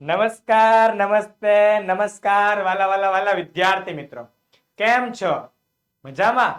નમસ્કાર, નમસ્તે, નમસ્કાર, વાલા વાલા વાલા, વિદ્યાર્થી મિત્રો. કેમ છો? મજામાં?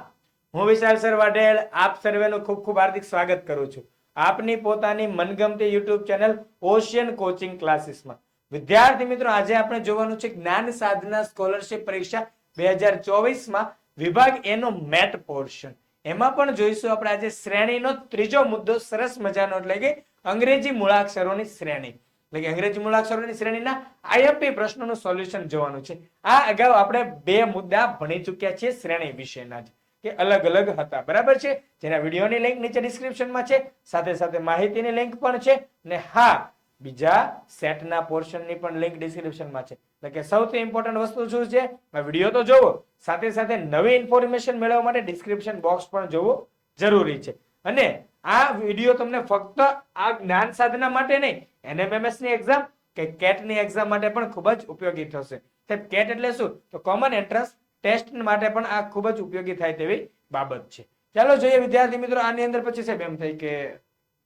હું વિશાલ સર વાઢેલ આપ સર્વેનું ખૂબ ખૂબ હાર્દિક સ્વાગત કરું છું. આપની પોતાની મનગમતી યુટ્યુબ ચેનલ ઓશિયન કોચિંગ ક્લાસીસમાં. વિદ્યાર્થી મિત્રો, આજે આપણે જોવાનું છે જ્ઞાન સાધના સ્કોલરશિપ પરીક્ષા બે હજાર ચોવીસમાં વિભાગ એનો મેટ પોર્શન. એમાં પણ જોઈશું આપણે આજે શ્રેણીનો ત્રીજો મુદ્દો, સરસ મજાનો એટલે કે અંગ્રેજી મૂળાક્ષરોની શ્રેણી. એટલે કે અંગ્રેજી મૂળાક્ષરોની શ્રેણીના આઈએમપી પ્રશ્નોનું સોલ્યુશન જોવાનું છે. આ અગાઉ આપણે બે મુદ્દા ભણી ચૂક્યા છીએ શ્રેણી વિશેના જ, કે અલગ અલગ હતા. બરાબર છે? જેના વિડીયોની લિંક નીચે ડિસ્ક્રિપ્શનમાં છે, સાથે સાથે માહિતીની લિંક પણ છે, ને હા, બીજા સેટના પોર્શનની પણ લિંક ડિસ્ક્રિપ્શનમાં છે. એટલે કે સૌથી ઇમ્પોર્ટન્ટ વસ્તુ શું છે? વીડિયો તો જોવો. સાથે સાથે નવી ઇન્ફોર્મેશન મેળવવા માટે ડિસ્ક્રિપ્શન બોક્સ પણ જોવું જરૂરી છે. અને આ વીડિયો તમને ફક્ત આ જ્ઞાન સાધના માટે નહીં એનએમએમએસની એક્ઝામ કે કેટની એક્ઝામ માટે પણ ખૂબ જ ઉપયોગી થશે. સાહેબ કેટ એટલે શું? તો કોમન એન્ટ્રન્સ ટેસ્ટ માટે પણ આ ખૂબ જ ઉપયોગી થાય તેવી બાબત છે. ચાલો જોઈએ વિદ્યાર્થી મિત્રો, આની અંદર પછી સાહેબ એમ થાય કે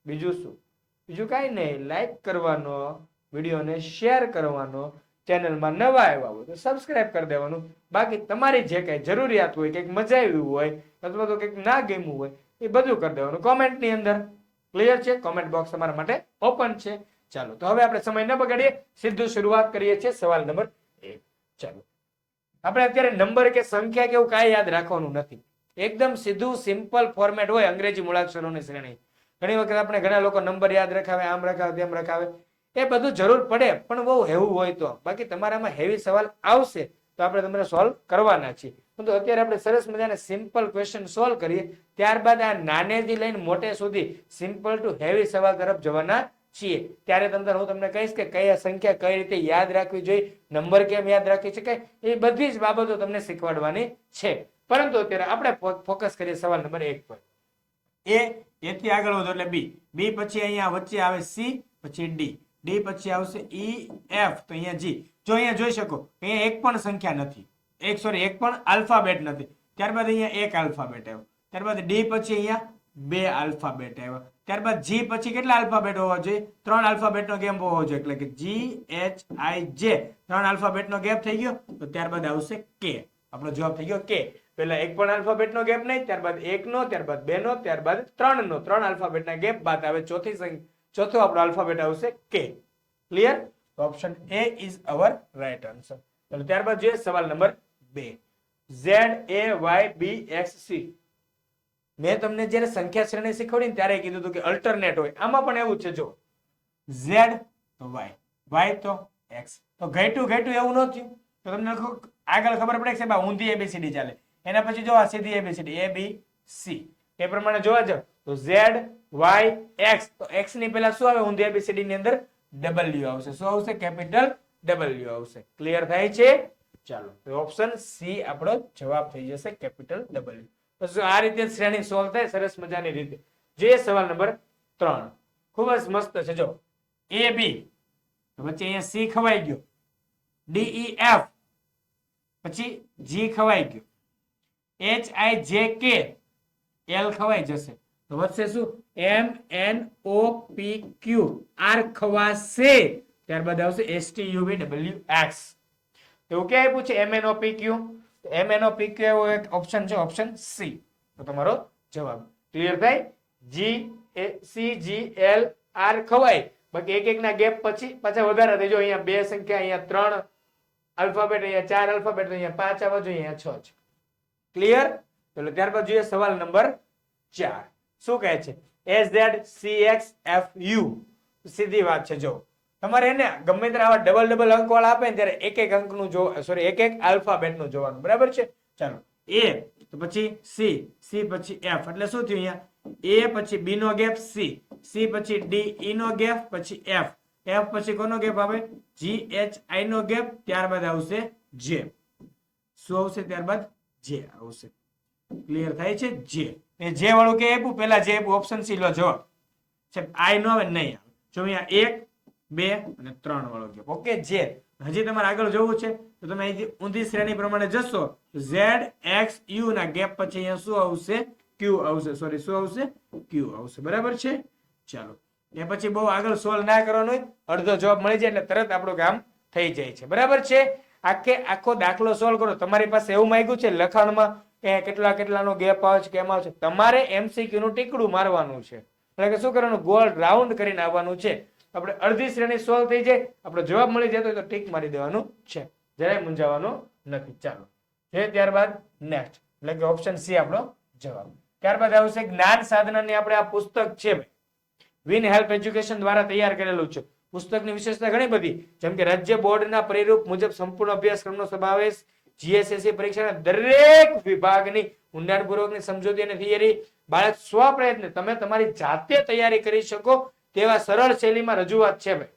બીજું શું? બીજું કાંઈ નહીં લાઈક કરવાનો, વિડીયોને શેર કરવાનો, ચેનલમાં નવા આવ્યા હોય તો સબસ્ક્રાઇબ કરી દેવાનું. બાકી તમારી જે કંઈ જરૂરિયાત હોય, કંઈક મજા આવી હોય અથવા તો કંઈક ના ગમ્યું હોય, એ બધું કરી દેવાનું. કોમેન્ટની અંદર ક્લિયર છે? કોમેન્ટ બોક્સ તમારા માટે ઓપન છે. ચાલો, તો હવે આપણે સમય ન બગાડીએ, સીધું શરૂઆત કરીએ છીએ સવાલ નંબર એક. ચાલો, આપણે અત્યારે નંબર કે સંખ્યા કે એવું કાંઈ યાદ રાખવાનું નથી. એકદમ સીધું સિમ્પલ ફોર્મેટ હોય અંગ્રેજી મૂળાક્ષરોની શ્રેણી. ઘણી વખત આપણે ઘણા લોકો નંબર યાદ રખાવે, આમ રખાવે, તેમ રખાવે. એ બધું જરૂર પડે, પણ બહુ હેવું હોય તો. બાકી તમારામાં હેવી સવાલ આવશે, તો આપણે તમને સોલ્વ કરવાના છીએ. પરંતુ અત્યારે આપણે સરસ મજાના સિમ્પલ ક્વેશ્ચન સોલ્વ કરીએ. ત્યારબાદ આ નાનેથી લઈને મોટે સુધી સિમ્પલ ટુ હેવી સવાલ તરફ જવાના છીએ. ત્યારે અંદર હું તમને કહીશ કે કયા સંખ્યા કઈ રીતે યાદ રાખવી જોઈએ, નંબર કેમ યાદ રાખી શકાય, એ બધી જ બાબતો તમને શીખવાડવાની છે. પરંતુ અત્યારે આપણે ફોકસ કરીએ સવાલ નંબર એક પર. એ, એથી આગળ વધો એટલે બી. બી પછી અહીંયા વચ્ચે આવે સી, પછી ડી. ડી પછી આવશે ઈ, એફ. તો અહીંયા જી. જો અહીંયા જોઈ શકો, અહીંયા એક પણ સંખ્યા નથી. એક સોરી એક પણ આલ્ફાબેટ નથી. ત્યારબાદ અહીંયા એક આલ્ફાબેટ આવ્યો. ત્યારબાદ ડી પછી અહીંયા બે આલ્ફાબેટ આવ્યા. ત્યારબાદ જી પછી કેટલા આલ્ફાબેટ હોવા જોઈએ? ત્રણ આલ્ફાબેટનો ગેપ હોવો જોઈએ. એટલે કે જી એચ આઈ જે ત્રણ આલ્ફાબેટનો ગેપ થઈ ગયો. તો ત્યારબાદ આવશે કે આપણો જવાબ થઈ ગયો કે પહેલા એક પણ આલ્ફાબેટનો ગેપ નહીં, ત્યારબાદ એકનો ત્યારબાદ બેનો ત્યારબાદ ત્રણનો ત્રણ આલ્ફાબેટના ગેપ બાદ આવે ચોથી સંખ્યા. ચોથો આપણો આલ્ફાબેટ આવશે કે clear option A is our right answer ચલો ત્યારબાદ જોઈએ સવાલ નંબર બે. Z A Y B X C મેં તમને જ્યારે સંખ્યા શ્રેણી શીખવડી ને ત્યારે કીધું કે અલ્ટરનેટ હોય. આમાં પણ એવું છે, જો. ઝેડ તો વાય વાય તો એક્સ તો ઘટ્યું ઘટ્યું એવું ન થયું. તો તમને આગળ ખબર પડે કે સાહેબ ઊંધી એબીસીડી ચાલે. એના પછી જો આ સીધી એબીસીડી એ બી સી એ પ્રમાણે જોવા જાવ તો ઝેડ વાય એક્સ તો એક્સની પહેલા શું આવે? ઊંધી એબીસીડી ની અંદર ડબલ્યુ આવશે. શું આવશે? કેપિટલ ડબલ્યુ આવશે. ક્લિયર થાય છે? ચાલો. ઓપ્શન સી આપણો જવાબ થઈ જશે કેપિટલ ડબલ્યુ તો આ રીતે શ્રેણી સોલ્વ થાય? સરસ મજાની રીતે. જે સવાલ નંબર ત્રણ. ખૂબ જ મસ્ત છે. જો એ બી વચ્ચે અહીંયા સી ખવાઈ ગયો. ડી ઈ એફ પછી જી ખવાઈ ગયો. એચ આઈ જે કે એલ ખવાઈ જશે. તો વધશે શું? M N O P Q R ખવાશે. ત્યારબાદ આવશે S T U V W X એવું ક્યાંય પૂછે? M N O P Q M N P કેવો એક ઓપ્શન છે ઓપ્શન સી તો તમારો જવાબ ક્લિયર થાય? G A C G L R ખવાય. બાકી એક એક ના ગેપ પછી પાછા વધારે થઈ જો અહીંયા બે સંખ્યા, અહીંયા ત્રણ આલ્ફાબેટ અહીંયા ચાર આલ્ફાબેટ અહીંયા પાંચ આવવા જોઈએ, અહીંયા છ છે. ક્લિયર ચલો ત્યારબાદ જોઈએ સવાલ નંબર ચાર. શું કહે છે? S Z C X F U સીધી વાત છે, જો. તમારે એને ગમે ત્યારે આવા ડબલ ડબલ અંક વાળા આપે ને ત્યારે એક એક અંકનું જો સોરી એક એક આલ્ફાબેટનું જોવાનું. બરાબર છે? ચાલો. એ તો પછી સી સી પછી એફ એટલે શું થયું અહીંયા? એ પછી બી નો ગેપ સી સી પછી ડી ઈ નો ગેપ પછી એફ એફ પછી કોનો ગેપ આવે? G H I no gap ત્યારબાદ આવશે જે શું આવશે ત્યારબાદ? જે આવશે. ક્લિયર થાય છે? જે એ જે વાળું કે આપ્યું? પેલા જે આપ્યું ઓપ્શન સી લો જવાબ આઈ નો આવે નહીં આવે. જો અહીંયા એક બે અને ત્રણ વાળો ગેપ. ઓકે જે હજી તમારે આગળ જવું છે, તો તમે અહીંથી ઊંધી શ્રેણી પ્રમાણે જશો. ઝેડ, એક્સ, યુ ના ગેપ પછી અહીંયા શું આવશે? ક્યુ આવશે. સોરી શું આવશે? ક્યુ આવશે. બરાબર છે? ચાલો. એ પછી બહુ આગળ સોલ્વ ના કરવાનું હોય, અડધો જવાબ મળી જાય એટલે તરત આપણું કામ થઈ જાય છે. બરાબર છે? આખે, આખો દાખલો સોલ્વ કરો. તમારી પાસે એવું માંગ્યું છે, લખાણમાં કે કેટલા કેટલાનો ગેપ આવે છે, કેમ આવે છે. તમારે એમસીક્યુ નું ટીકડું મારવાનું છે. એટલે કે શું કરવાનું? ગોળ રાઉન્ડ કરીને આવવાનું છે. આપણે અડધી શ્રેણી સોલ્વ થઈ જાય, આપણો જવાબ મળી જતો તો ટીક મારી દેવાનું છે. જરાય મૂંઝાવાનું નથી. ચાલો જે ત્યારબાદ નેક્સ્ટ એટલે કે ઓપ્શન સી આપણો જવાબ. ત્યારબાદ આવશે જ્ઞાન સાધનાની આપણે આ પુસ્તક છે વિન હેલ્પ એજ્યુકેશન દ્વારા તૈયાર કરેલું છે. પુસ્તકની વિશેષતા ઘણી બધી. જેમ કે રાજ્ય બોર્ડના પરિરૂપ મુજબ સંપૂર્ણ અભ્યાસક્રમનો સમાવેશ જીએસએસસી પરીક્ષાના દરેક વિભાગની ઊંડાણપૂર્વકની સમજૂતી અને થિયરી બાળક સ્વપ્રયત્ને તમે તમારી જાતે તૈયારી કરી શકો. તેવા સરળ શૈલીમાં રજૂઆત છે ભાઈ.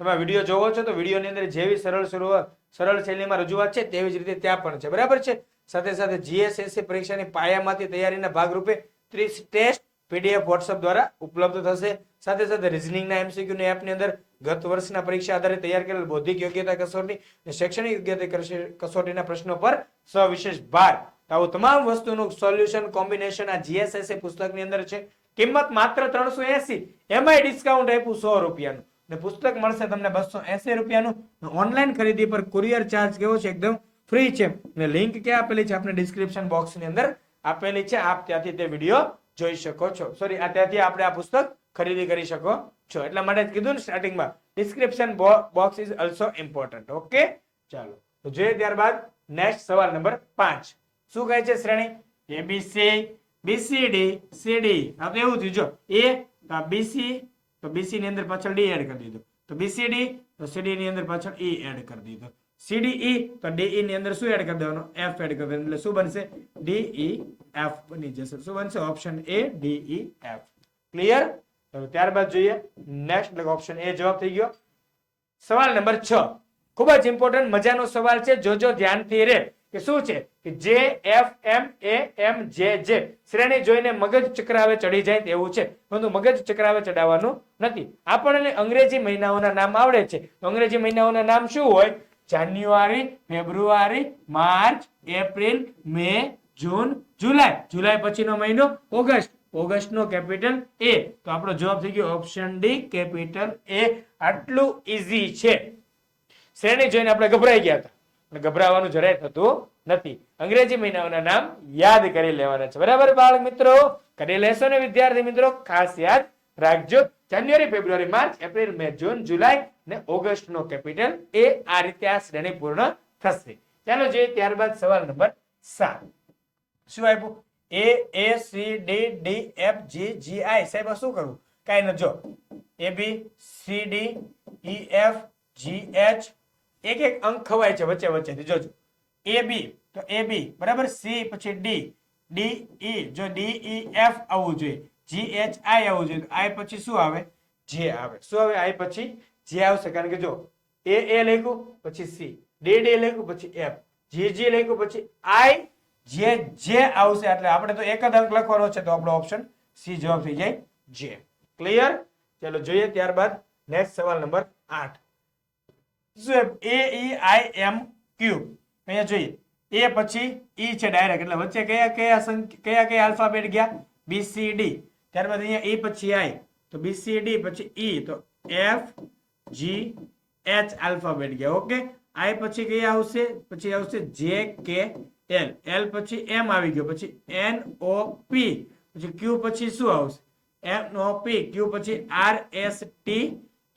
તમે વીડિયો જોવો છો તો વિડીયોની અંદર જેવી સરળ સરળ શૈલીમાં રજૂઆત છે તેવી જ રીતે ત્યાં પણ છે. બરાબર છે? સાથે સાથે જીએસએસસી પરીક્ષાની પાયામાંથી તૈયારીના ભાગરૂપે ત્રીસ ટેસ્ટ પીડીએફ વોટ્સઅપ દ્વારા ઉપલબ્ધ થશે. સાથે સાથે રિઝનિંગના એમસીક્યુની એપની અંદર ગત વર્ષના પરીક્ષા આધારે તૈયાર કરેલ બૌદ્ધિક યોગ્યતા કસોટી શૈક્ષણિક યોગ્યતા કસોટીના પ્રશ્નો પર સવિશેષ ભાર. આવું તમામ વસ્તુનું સોલ્યુશન કોમ્બિનેશન આ જીએસએસસી પુસ્તકની અંદર છે. કિંમત માત્ર ત્રણસો એસી. એમાંય ડિસ્કાઉન્ટ આપ્યું સો રૂપિયાનું. ને પુસ્તક મળશે તમને બસો એસી રૂપિયાનું. ઓનલાઈન ખરીદી પર કુરિયર ચાર્જ કેવો છે એકદમ ફ્રી છે. ને લિંક ક્યાં આપેલી છે? આપણે ડિસ્ક્રિપ્શન બોક્સની અંદર આપેલી છે. આપ ત્યાંથી તે વીડિયો જોઈ શકો છો. સોરી આ ત્યાંથી આપણે આ પુસ્તક ખરીદી કરી શકો છો. એટલા માટે કીધું ને સ્ટાર્ટિંગમાં description box is also important okay ચાલો. તો જોઈએ ત્યારબાદ નેક્સ્ટ સવાલ નંબર પાંચ. શું કહે છે શ્રેણી? એબીસી બીસીડી સીડી આ તો એવું થયું, જો એ તો આ બીસી તો બીસી ની અંદર પાછળ ડી એડ કરી દીધું. તો બીસીડી તો સીડી ની અંદર પાછળ ઈ એડ કરી દીધું. સીડીઈ તો ડીઈ ની અંદર શું એડ કરી દેવાનું? એફ એડ કરી દેવાનું. એટલે શું બનશે? ડીઈ એફ બની જશે. શું બનશે? Option A D E F clear ત્યારબાદ જોઈએ. નેક્સ્ટ એટલે ઓપ્શન એ જવાબ થઈ ગયો. સવાલ નંબર છ. ખૂબ જ ઇમ્પોર્ટન્ટ મજાનો સવાલ છે. જોજો ધ્યાનથી રે કે શું છે? કે જે એફ એમ એ એમ જે જે શ્રેણી જોઈને મગજ ચક્રાવે ચડી જાય તેવું છે. પરંતુ મગજ ચક્રાવે ચડાવવાનું નથી. આપણને અંગ્રેજી મહિનાઓના નામ આવડે છે. તો અંગ્રેજી મહિનાઓના નામ શું હોય? જાન્યુઆરી, ફેબ્રુઆરી, માર્ચ, એપ્રિલ, મે, જૂન, જુલાઈ. જુલાઈ પછીનો મહિનો ઓગસ્ટ. ઓગસ્ટ નો કેપિટલ એ. તો આપણો જવાબ થઈ ગયો ઓપ્શન ડી, કેપિટલ એ. આટલું ઈઝી છે. શ્રેણી જોઈને આપણે ગભરાઈ ગયા હતા. અને ગભરાવાનું જરાય થતું નથી. અંગ્રેજી મહિનાઓના નામ યાદ કરી લેવાના છે. બરાબર બાળક મિત્રો? કરી લેશો ને વિદ્યાર્થી મિત્રો? ખાસ યાદ રાખજો. જાન્યુઆરી, ફેબ્રુઆરી, માર્ચ, એપ્રિલ, મે, જૂન, જુલાઈ ને ઓગસ્ટ નો કેપિટલ એ આ રીતે આ શ્રેણી પૂર્ણ થશે. ચાલો જોઈએ ત્યારબાદ સવાલ નંબર સાત. શું આપ્યું? A A C D D F G G I સાહેબ શું કરવું? કાંઈ ન જો. A B C D E F G H એક એક અંક ખવાય છે વચ્ચે વચ્ચેથી જોજો. એ બી તો એ બી બરાબર? સી પછી ડી ડી ઈ જો ડી ઈ એફ આવવું જોઈએ. જી એચ આઈ આવવું જોઈએ. આઈ પછી શું આવે? જે આવે. શું આવે? આઈ પછી જે આવશે. કારણ કે જો એ એ લખ્યું, પછી સી ડી ડી લખ્યું, પછી એફ જી જી લખ્યું, પછી આઈ જે જે આવશે. એટલે આપણે તો એક જ અંક લખવાનો છે, તો આપણો ઓપ્શન સી જવાબ થઈ જાય જે ક્લિયર ચાલો જોઈએ ત્યારબાદ નેક્સ્ટ સવાલ નંબર આઠ. શું એ ઈ આઈ એમ ક્યુ અહીંયા જોઈએ. એ પછી ઈ છે ડાયરેક્ટ એટલે વચ્ચે કયા કયા સંખ્યા કયા કયા આલ્ફાબેટ ગયા? બી સી ડી ત્યારબાદ અહીંયા ઈ પછી આઈ તો બી સી ડી પછી ઈ તો એફ જી એચ આલ્ફાબેટ ગયા. ઓકે આઈ પછી કયા આવશે? પછી આવશે જે કે એલ એલ પછી એમ આવી ગયો. પછી એન ઓ પી પછી ક્યુ પછી શું આવશે? એમ ઓ પી ક્યુ પછી આર એસ ટી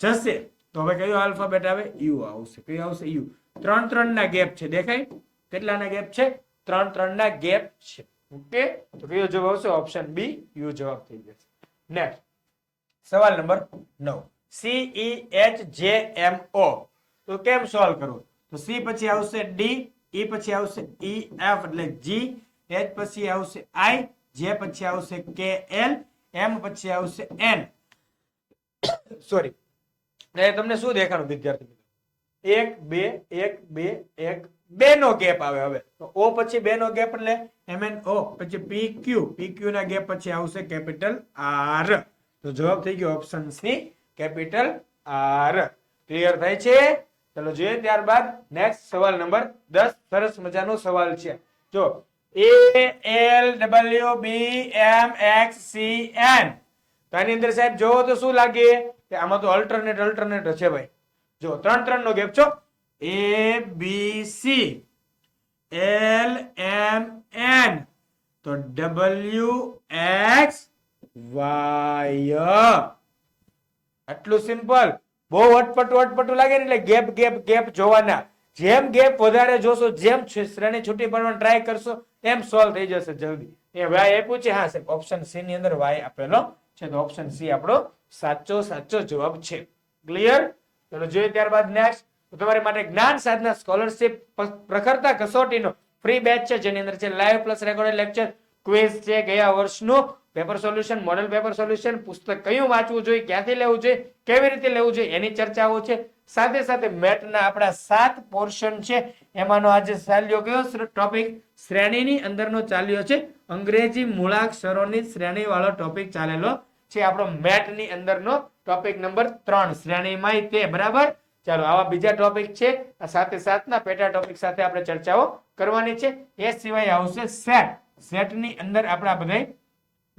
જશે. તો હવે કયો આલ્ફાબેટ આવે? યુ આવશે. કયો આવશે? યુ ત્રણ ત્રણ ના ગેપ છે. દેખાય? કેટલાના ગેપ છે? ત્રણ ત્રણ ના ગેપ છે. ઓકે તો કયો જવાબ આવશે? ઓપ્શન બી યુ જવાબ થઈ જશે. નેક્સ્ટ સવાલ નંબર નવ. સી ઈ એચ જે એમ ઓ તો કેમ સોલ્વ કરવું? તો સી પછી આવશે ડી ઈ પછી આવશે ઈ એફ એટલે જી એચ પછી આવશે આઈ જે પછી આવશે કે એલ એમ પછી આવશે એન સોરી ને તમને શું દેખાણું, વિદ્યાર્થી મિત્રો? એક, બે એક બે એક બે નો ગેપ આવે હવે. તો ઓ પછી બે નો ગેપ એટલે એમ એન ઓ, પછી પી ક્યુ. પી ક્યુ ના ગેપ પછી આવશે કેપિટલ આર. તો જવાબ થઈ ગયો option C, capital R. Clear થાય છે? ચલો જોઈએ ત્યારબાદ નેક્સ્ટ સવાલ નંબર દસ. સરસ મજાનો સવાલ છે. જો, A, L, W, B, M, X, C, N. તો એની અંદર સાહેબ જોવો તો શું લાગે? કે આમાં તો અલ્ટરનેટ અલ્ટરનેટ છે ભાઈ. જો, ત્રણ ત્રણ નો ગેપ છો. A B C L M N તો ડબલ્યુ એક્સ વાય આટલું સિમ્પલ બહુ અટપટું અટપટું લાગે ને એટલે ગેપ ગેપ ગેપ જોવાના. જેમ ગેપ વધારે જોશો, જેમ શ્રેણી છૂટી પડવાનો ટ્રાય કરશો એમ સોલ્વ થઈ જશે જલ્દી. એ વાય આપ્યું છે, હા સાહેબ. ઓપ્શન સી ની અંદર વાય આપેલો. છે તો ઓપ્શન સી આપણો સાચો સાચો જવાબ છે. ક્લિયર ચલો, જોઈએ ત્યારબાદ નેક્સ્ટ તમારી માટે જ્ઞાન સાધના સ્કોલરશિપ પ્રખરતા કસોટીનો ફ્રી બેચ છે. જેની અંદર છે live plus recorded lecture quiz છે. ગયા વર્ષનું paper solution model paper solution પુસ્તક કયું વાંચવું જોઈએ, ક્યાંથી લેવું જોઈએ, કેવી રીતે લેવું જોઈએ, એની ચર્ચાઓ છે. સાથે સાથે મેટના આપણા સાત પોર્શન છે. એમાંનો આજે ચાલ્યો ગયો ટોપિક શ્રેણીની અંદરનો ચાલ્યો છે. અંગ્રેજી મૂળાક્ષરોની શ્રેણી વાળો ટોપિક ચાલેલો છે. આપણો મેટની અંદરનો ટોપિક નંબર ત્રણ. શ્રેણીમાં તે, બરાબર? ચાલો, આવા બીજા ટોપિક છે. આ સાથે સાતના પેટા ટોપિક સાથે આપણે ચર્ચાઓ કરવાની છે. એ સિવાય આવશે સેટ. સેટની અંદર આપણા બધા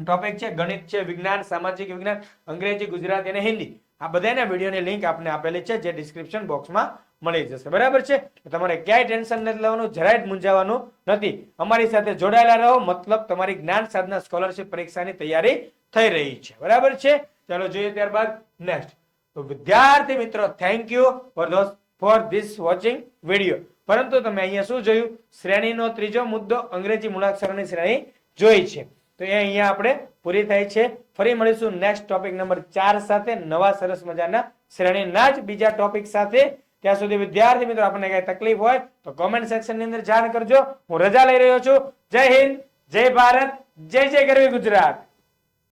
ટોપિક છે. ગણિત છે, વિજ્ઞાન, સામાજિક વિજ્ઞાન, અંગ્રેજી, ગુજરાતી અને હિન્દી. આ બધાના વિડીયોની લિંક આપને આપેલી છે, જે ડિસ્ક્રિપ્શન બોક્સમાં મળી જશે. બરાબર છે? તમારે ક્યાંય ટેન્શન નથી લેવાનું, જરાય જ મૂંઝાવાનું નથી. અમારી સાથે જોડાયેલા રહો. મતલબ તમારી જ્ઞાન સાધના સ્કોલરશિપ પરીક્ષાની તૈયારી થઈ રહી છે. બરાબર છે? ચાલો જોઈએ ત્યારબાદ નેક્સ્ટ તો વિદ્યાર્થી મિત્રો thank you for those for this watching video પરંતુ તમે અહીંયા શું જોયું? શ્રેણીનો ત્રીજો મુદ્દો અંગ્રેજી મૂળાક્ષરોની શ્રેણી જોઈ છે. તો એ અહીંયા આપણે પૂરી થાય છે. ફરી મળીશું નેક્સ્ટ ટોપિક નંબર ચાર સાથે. નવા સરસ મજાના શ્રેણીના જ બીજા ટોપિક સાથે. ત્યાં સુધી વિદ્યાર્થી મિત્રો, આપણને કઈ તકલીફ હોય તો કોમેન્ટ સેક્શનની અંદર જાણ કરજો. હું રજા લઈ રહ્યો છું. જય હિન્દ, જય ભારત, જય જય ગરવી ગુજરાત.